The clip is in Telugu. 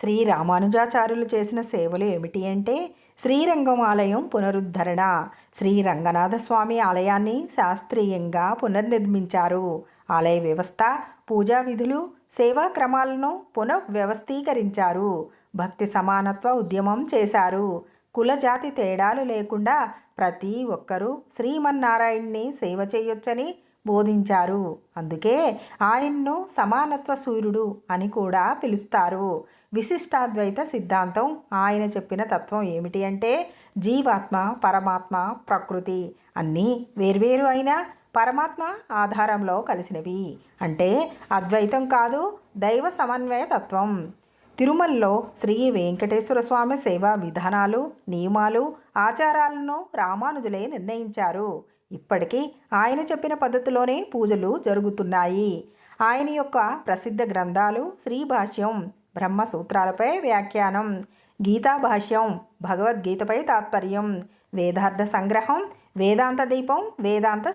శ్రీ రామానుజాచార్యులు చేసిన సేవలు ఏమిటి అంటే శ్రీరంగం ఆలయం పునరుద్ధరణ. శ్రీ రంగనాథ స్వామి ఆలయాన్ని శాస్త్రీయంగా పునర్నిర్మించారు. ఆలయ వ్యవస్థ పూజా విధులు సేవా క్రమాలను పునఃవ్యవస్థీకరించారు భక్తి సమానత్వ ఉద్యమం చేశారు. కుల జాతి తేడాలు లేకుండా ప్రతి ఒక్కరూ శ్రీమన్నారాయణ్ణి సేవ చేయొచ్చని బోధించారు. అందుకే ఆయన్ను సమానత్వ సూర్యుడు అని కూడా పిలుస్తారు. విశిష్టాద్వైత సిద్ధాంతం ఆయన చెప్పిన తత్వం ఏమిటి అంటే జీవాత్మ పరమాత్మ ప్రకృతి అన్నీ వేర్వేరు అయినా పరమాత్మ ఆధారంలో కలిసినవి. అంటే అద్వైతం కాదు దైవ సమన్వయ తత్వం. తిరుమలలో శ్రీ వెంకటేశ్వర స్వామి సేవా విధానాలు నియమాలు ఆచారాలను రామానుజులే నిర్ణయించారు. ఇప్పటికీ ఆయన చెప్పిన పద్ధతిలోనే పూజలు జరుగుతున్నాయి. ఆయన యొక్క ప్రసిద్ధ గ్రంథాలు శ్రీ భాష్యం బ్రహ్మ సూత్రాలపై వ్యాఖ్యానం గీతా భాష్యం భగవద్గీతపై తాత్పర్యం వేదార్థ సంగ్రహం వేదాంత దీపం వేదాంత